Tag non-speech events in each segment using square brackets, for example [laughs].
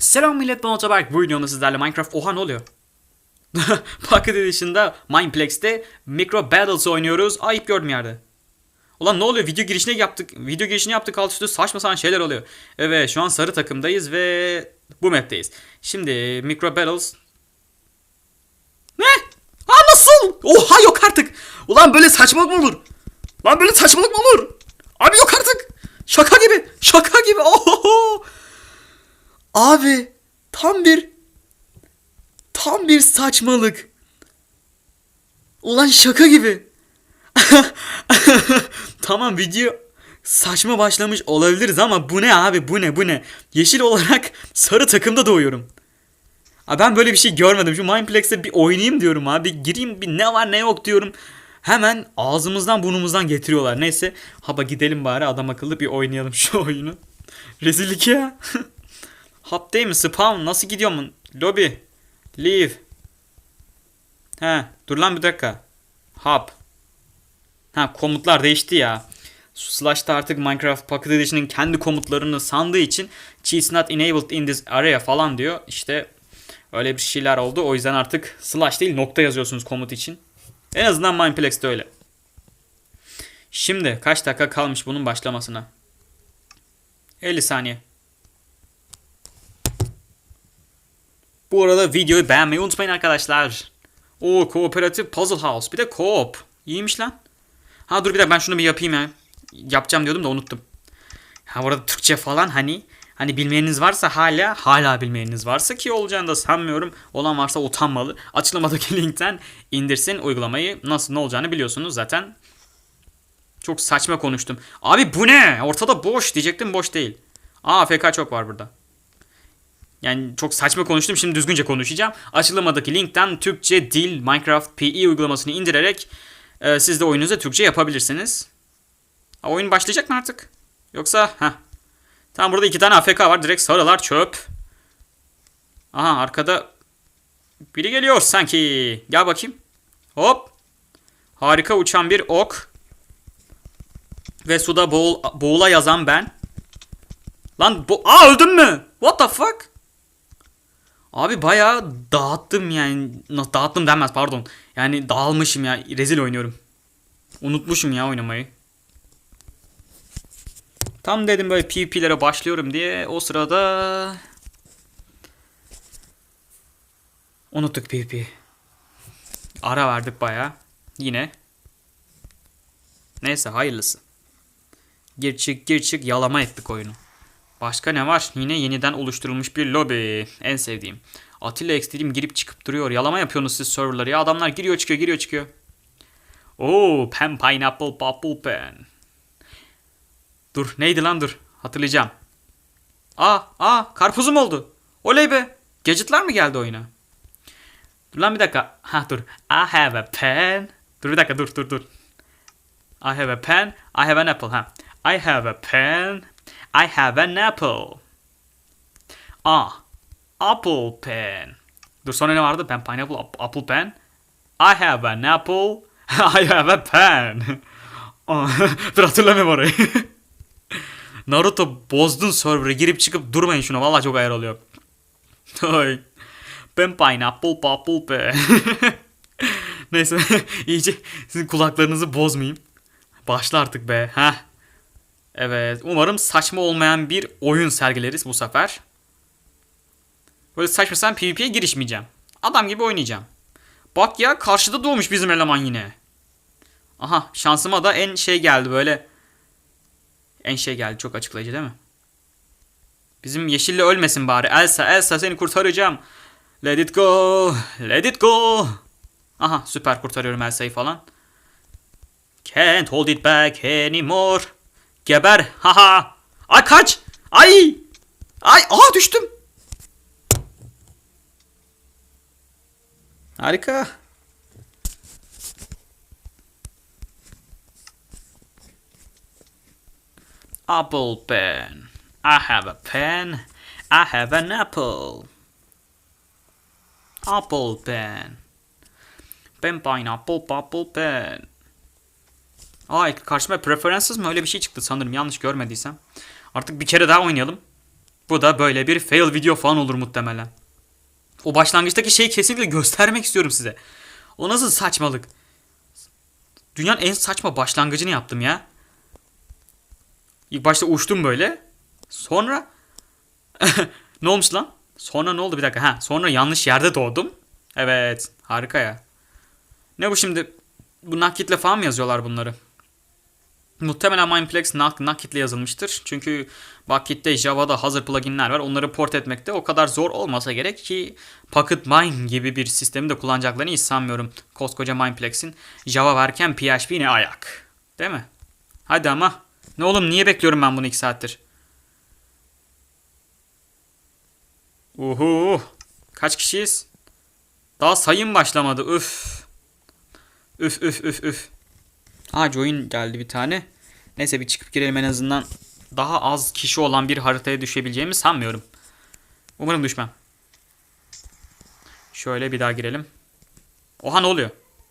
Selam millet ben Otoberk. Bu videomda sizlerle Minecraft... Oha ne oluyor? [laughs] Pocket Edition'da Mineplex'te Micro Battles oynuyoruz. Ayıp gördüm yerde. Ulan ne oluyor? Video girişine yaptık. Video girişini yaptık alt üstü saçma sapan şeyler oluyor. Evet şu an sarı takımdayız ve bu map'teyiz. Şimdi Micro Battles... Ne? Ha nasıl? Oha yok artık. Ulan böyle saçmalık mı olur? Lan böyle saçmalık mı olur? Abi yok artık. Şaka gibi. Şaka gibi. Oho. Abi tam bir tam bir saçmalık. Ulan şaka gibi. [laughs] tamam video saçma başlamış olabiliriz ama bu ne abi bu ne bu ne? Yeşil olarak [laughs] sarı takımda doğuyorum. Abi ben böyle bir şey görmedim. Şu Mineplex'te bir oynayayım diyorum abi. Gireyim bir ne var ne yok diyorum. Hemen ağzımızdan burnumuzdan getiriyorlar. Neyse haba gidelim bari adam akıllı bir oynayalım [laughs] şu oyunu. Rezillik ya. Hop değil mi? Spawn nasıl gidiyor mu? Lobby. Leave. He dur lan bir dakika. Hop. Ha komutlar değişti ya. Slash'ta artık Minecraft Pocket Edition'ın kendi komutlarını sandığı için cheats not enabled in this area falan diyor. İşte öyle bir şeyler oldu. O yüzden artık slash değil nokta yazıyorsunuz komut için. En azından Mineplex'te öyle. Şimdi kaç dakika kalmış bunun başlamasına? 50 saniye. Bu arada videoyu beğenmeyi unutmayın arkadaşlar. O kooperatif puzzle house. Bir de co-op. İyiymiş lan. Ha dur bir dakika ben şunu bir yapayım ya. Yapacağım diyordum da unuttum. Ha bu arada Türkçe falan hani hani bilmeyeniniz varsa hala hala bilmeyeniniz varsa ki olacağını da sanmıyorum. Olan varsa utanmalı. Açıklamadaki [laughs] linkten indirsin uygulamayı. Nasıl ne olacağını biliyorsunuz zaten. Çok saçma konuştum. Abi bu ne? Ortada boş diyecektim boş değil. Aa AFK çok var burada. Yani çok saçma konuştum şimdi düzgünce konuşacağım. Açıklamadaki linkten Türkçe Dil Minecraft PE uygulamasını indirerek e, siz de oyununuza Türkçe yapabilirsiniz. Ha, oyun başlayacak mı artık? Yoksa ha. Tamam burada iki tane AFK var. Direkt sarılar çöp. Aha arkada biri geliyor sanki. Gel bakayım. Hop. Harika uçan bir ok. Ve suda boğul, boğula yazan ben. Lan bu... Aa öldüm mü? What the fuck? Abi bayağı dağıttım yani. Dağıttım denmez pardon. Yani dağılmışım ya. Rezil oynuyorum. Unutmuşum ya oynamayı. Tam dedim böyle PvP'lere başlıyorum diye o sırada unuttuk PvP. Ara verdik baya. Yine. Neyse hayırlısı. Gir çık gir çık yalama ettik oyunu. Başka ne var? Yine yeniden oluşturulmuş bir lobi. En sevdiğim. Atilla dediğim girip çıkıp duruyor. Yalama yapıyorsunuz siz serverları ya. Adamlar giriyor çıkıyor giriyor çıkıyor. Oo, pen pineapple purple pen. Dur neydi lan dur. Hatırlayacağım. Aa aa karpuzum oldu. Oley be. Gadget'lar mı geldi oyuna? Dur lan bir dakika. Ha dur. I have a pen. Dur bir dakika dur dur dur. I have a pen. I have an apple. Ha. I have a pen. I have an apple. Ah. Apple pen. Dur sonra ne vardı? Pen pineapple ap- apple pen. I have an apple. [laughs] I have a pen. [laughs] Dur hatırlamıyorum orayı. [laughs] Naruto bozdun server'ı girip çıkıp durmayın şuna. Vallahi çok ayar oluyor. Ay. Ben pineapple purple pen. Neyse iyice sizin kulaklarınızı bozmayayım. Başla artık be. Heh. Evet. Umarım saçma olmayan bir oyun sergileriz bu sefer. Böyle saçma sapan PvP'ye girişmeyeceğim. Adam gibi oynayacağım. Bak ya karşıda doğmuş bizim eleman yine. Aha şansıma da en şey geldi böyle. En şey geldi çok açıklayıcı değil mi? Bizim yeşille ölmesin bari. Elsa Elsa seni kurtaracağım. Let it go. Let it go. Aha süper kurtarıyorum Elsa'yı falan. Can't hold it back anymore. Geber. Haha. Ay kaç. Ay. Ay. Aa düştüm. Harika. Apple pen. I have a pen. I have an apple. Apple pen. Pen pineapple apple pen. Ay karşıma preferences mı öyle bir şey çıktı sanırım yanlış görmediysem. Artık bir kere daha oynayalım. Bu da böyle bir fail video falan olur muhtemelen. O başlangıçtaki şeyi kesinlikle göstermek istiyorum size. O nasıl saçmalık? Dünyanın en saçma başlangıcını yaptım ya. İlk başta uçtum böyle. Sonra [laughs] ne olmuş lan? Sonra ne oldu bir dakika? Ha, sonra yanlış yerde doğdum. Evet, harika ya. Ne bu şimdi? Bu nakitle falan mı yazıyorlar bunları? Muhtemelen Mineplex nak nakitle yazılmıştır. Çünkü Bucket'te Java'da hazır pluginler var. Onları port etmekte o kadar zor olmasa gerek ki Pocket Mine gibi bir sistemi de kullanacaklarını hiç sanmıyorum. Koskoca Mineplex'in Java varken PHP ne ayak. Değil mi? Hadi ama. Ne oğlum niye bekliyorum ben bunu 2 saattir? Uhu. Kaç kişiyiz? Daha sayım başlamadı. Üf. Üf üf üf üf. Ha join geldi bir tane. Neyse bir çıkıp girelim en azından. Daha az kişi olan bir haritaya düşebileceğimi sanmıyorum. Umarım düşmem. Şöyle bir daha girelim. Oha ne oluyor?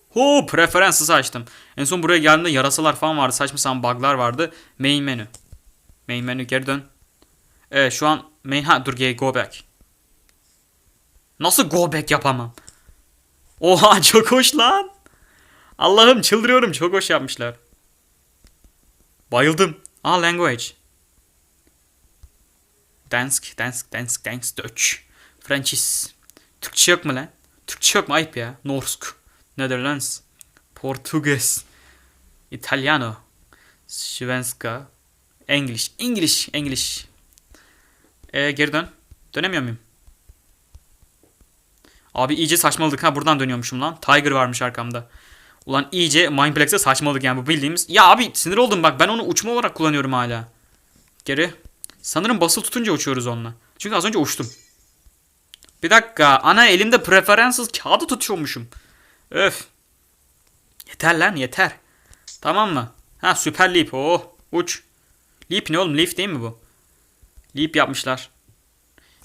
Hu preferences açtım. En son buraya geldiğimde yarasalar falan vardı. Saçma sapan bug'lar vardı. Main menü. Main menü geri dön. Evet şu an main ha dur go back. Nasıl go back yapamam? Oha [laughs] çok hoş lan. Allah'ım çıldırıyorum çok hoş yapmışlar. Bayıldım. Aa language. Dansk, Dansk, Dansk, Dansk, Dutch. Francis. Türkçe yok mu lan? Türkçe yok mu? Ayıp ya. Norsk. Netherlands. Portugues. Italiano. Svenska. English. English. English. Ee, geri dön. Dönemiyor muyum? Abi iyice saçmaladık ha buradan dönüyormuşum lan. Tiger varmış arkamda. Ulan iyice Mineplex'e saçmalık yani bu bildiğimiz. Ya abi sinir oldum bak ben onu uçma olarak kullanıyorum hala. Geri. Sanırım basılı tutunca uçuyoruz onunla. Çünkü az önce uçtum. Bir dakika ana elimde preferences kağıdı tutuyormuşum. Öf. Yeter lan yeter. Tamam mı? Ha süper leap. Oh uç. Leap ne oğlum leap değil mi bu? Leap yapmışlar.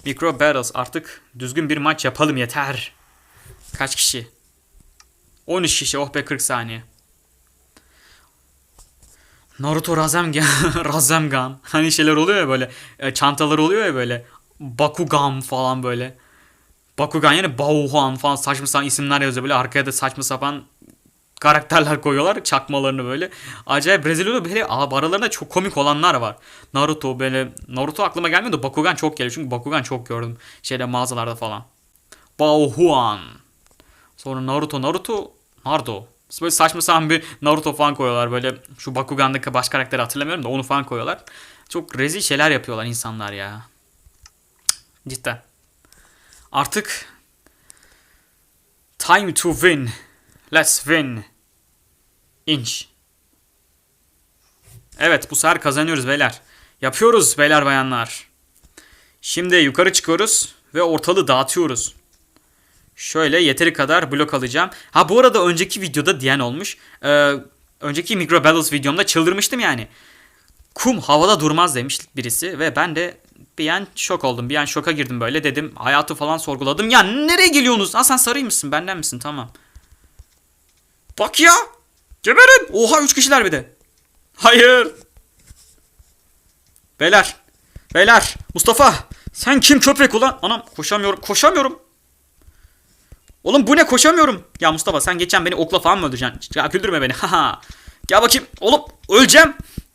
Micro Battles artık düzgün bir maç yapalım yeter. Kaç kişi? 13 kişi oh be 40 saniye. Naruto Rasengan, [laughs] Rasengan. Hani şeyler oluyor ya böyle. e, Çantalar oluyor ya böyle. Bakugan falan böyle. Bakugan yani Bauhan falan saçma sapan isimler yazıyor böyle. Arkaya da saçma sapan karakterler koyuyorlar. Çakmalarını böyle. Acayip Brezilya'da böyle aralarında çok komik olanlar var. Naruto böyle. Naruto aklıma gelmiyor da Bakugan çok geliyor. Çünkü Bakugan çok gördüm. Şeyde mağazalarda falan. Bauhan. Sonra Naruto, Naruto, Naruto. Böyle saçma sapan bir Naruto falan koyuyorlar böyle. Şu Bakugan'daki baş karakteri hatırlamıyorum da onu falan koyuyorlar. Çok rezil şeyler yapıyorlar insanlar ya. Cidden. Artık time to win. Let's win. Inch. Evet bu sefer kazanıyoruz beyler. Yapıyoruz beyler bayanlar. Şimdi yukarı çıkıyoruz ve ortalığı dağıtıyoruz. Şöyle yeteri kadar blok alacağım. Ha bu arada önceki videoda diyen olmuş. Ee, önceki Micro Battles videomda çıldırmıştım yani. Kum havada durmaz demiş birisi ve ben de bir an şok oldum. Bir an şoka girdim böyle dedim. Hayatı falan sorguladım. Ya nereye geliyorsunuz? Ha sen sarıymışsın benden misin? Tamam. Bak ya. Geberin. Oha 3 kişiler bir de. Hayır. Beyler. Beyler. Mustafa. Sen kim köpek ulan? Anam koşamıyorum. Koşamıyorum. Oğlum bu ne koşamıyorum. Ya Mustafa sen geçen beni okla falan mı öldüreceksin? Ya güldürme beni. [laughs] Haha. Gel bakayım. Oğlum öleceğim.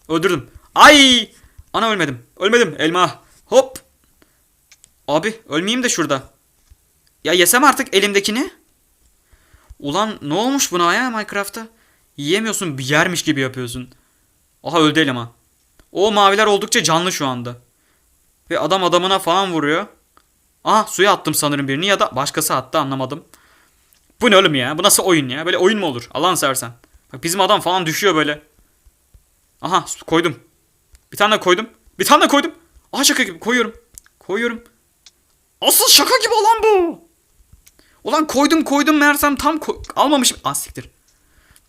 Öldürdüm. Ay. Ana ölmedim. Ölmedim. Elma. Hop. Abi ölmeyeyim de şurada. Ya yesem artık elimdekini. Ulan ne olmuş buna ya Minecraft'ta? Yiyemiyorsun bir yermiş gibi yapıyorsun. Aha öldü elma. O maviler oldukça canlı şu anda. Ve adam adamına falan vuruyor. Aha suya attım sanırım birini ya da başkası attı anlamadım. Bu ne oğlum ya? Bu nasıl oyun ya? Böyle oyun mu olur? Allah'ını seversen. Bak bizim adam falan düşüyor böyle. Aha koydum. Bir tane koydum. Bir tane koydum. Aha şaka gibi koyuyorum. Koyuyorum. Asıl şaka gibi olan bu. Ulan koydum koydum meğersem tam ko- almamışım. Ah.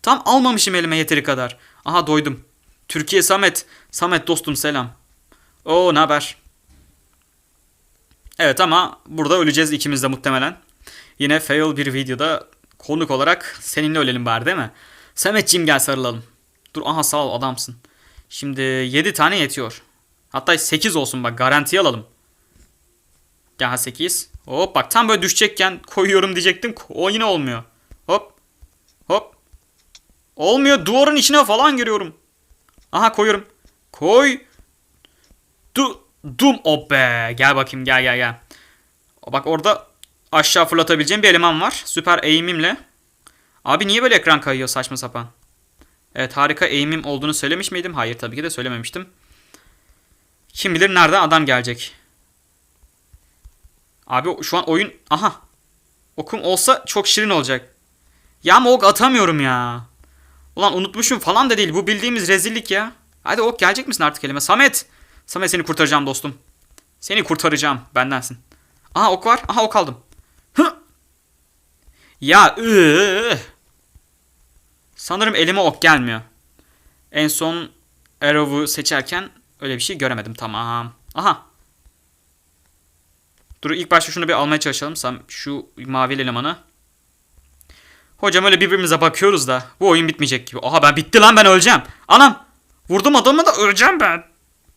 Tam almamışım elime yeteri kadar. Aha doydum. Türkiye Samet. Samet dostum selam. Oo ne haber? Evet ama burada öleceğiz ikimiz de muhtemelen. Yine fail bir videoda konuk olarak seninle ölelim bari değil mi? Sametciğim gel sarılalım. Dur aha sağ ol adamsın. Şimdi 7 tane yetiyor. Hatta 8 olsun bak garantiye alalım. Daha 8. Hop bak tam böyle düşecekken koyuyorum diyecektim. O yine olmuyor. Hop. Hop. Olmuyor. Duvarın içine falan giriyorum. Aha koyuyorum. Koy. Du dum o be. Gel bakayım gel gel gel. Bak orada aşağı fırlatabileceğim bir eleman var. Süper eğimimle. Abi niye böyle ekran kayıyor saçma sapan? Evet harika eğimim olduğunu söylemiş miydim? Hayır tabii ki de söylememiştim. Kim bilir nereden adam gelecek. Abi şu an oyun... Aha. Okum olsa çok şirin olacak. Ya ama ok atamıyorum ya. Ulan unutmuşum falan da değil. Bu bildiğimiz rezillik ya. Hadi ok gelecek misin artık elime? Samet. Samet seni kurtaracağım dostum. Seni kurtaracağım. Bendensin. Aha ok var. Aha ok aldım. Ya ıı. Sanırım elime ok gelmiyor. En son Arrow'u seçerken öyle bir şey göremedim. Tamam. Aha. Dur ilk başta şunu bir almaya çalışalım. Şu mavi elemanı. Hocam öyle birbirimize bakıyoruz da bu oyun bitmeyecek gibi. Aha ben bitti lan ben öleceğim. Anam. Vurdum adamı da öleceğim ben.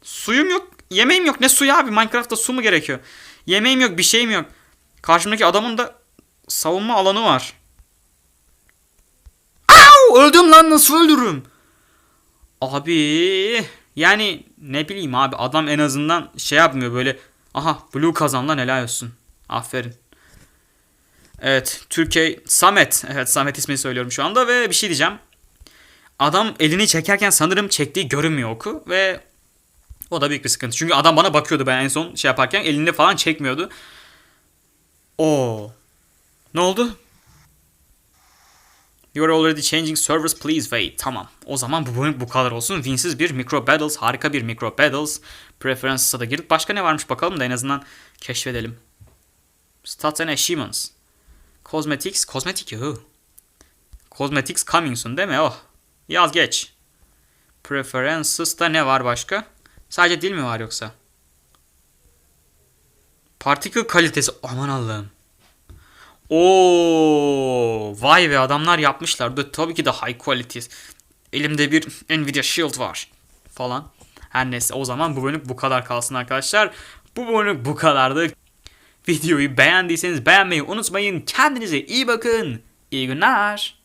Suyum yok. Yemeğim yok. Ne suyu abi? Minecraft'ta su mu gerekiyor? Yemeğim yok. Bir şeyim yok. Karşımdaki adamın da savunma alanı var. Au! Öldüm lan nasıl öldürürüm? Abi yani ne bileyim abi adam en azından şey yapmıyor böyle aha blue kazan lan helal olsun. Aferin. Evet Türkiye Samet. Evet Samet ismini söylüyorum şu anda ve bir şey diyeceğim. Adam elini çekerken sanırım çektiği görünmüyor oku ve o da büyük bir sıkıntı. Çünkü adam bana bakıyordu ben en son şey yaparken elini falan çekmiyordu. O. Ne oldu? You are already changing servers please wait. Tamam. O zaman bu bu kadar olsun. Winsiz bir Micro Battles. Harika bir Micro Battles. Preferences'a da girdik. Başka ne varmış bakalım da en azından keşfedelim. Stats and Achievements. Cosmetics. Cosmetic. Oh. Cosmetics coming soon değil mi? Oh. Yaz geç. Preferences'ta ne var başka? Sadece dil mi var yoksa? Particle kalitesi. Aman Allah'ım. Oo, vay be adamlar yapmışlar. Da tabii ki de high quality. Elimde bir Nvidia Shield var falan. Her neyse o zaman bu bölüm bu kadar kalsın arkadaşlar. Bu bölüm bu kadardı. Videoyu beğendiyseniz beğenmeyi unutmayın. Kendinize iyi bakın. İyi günler.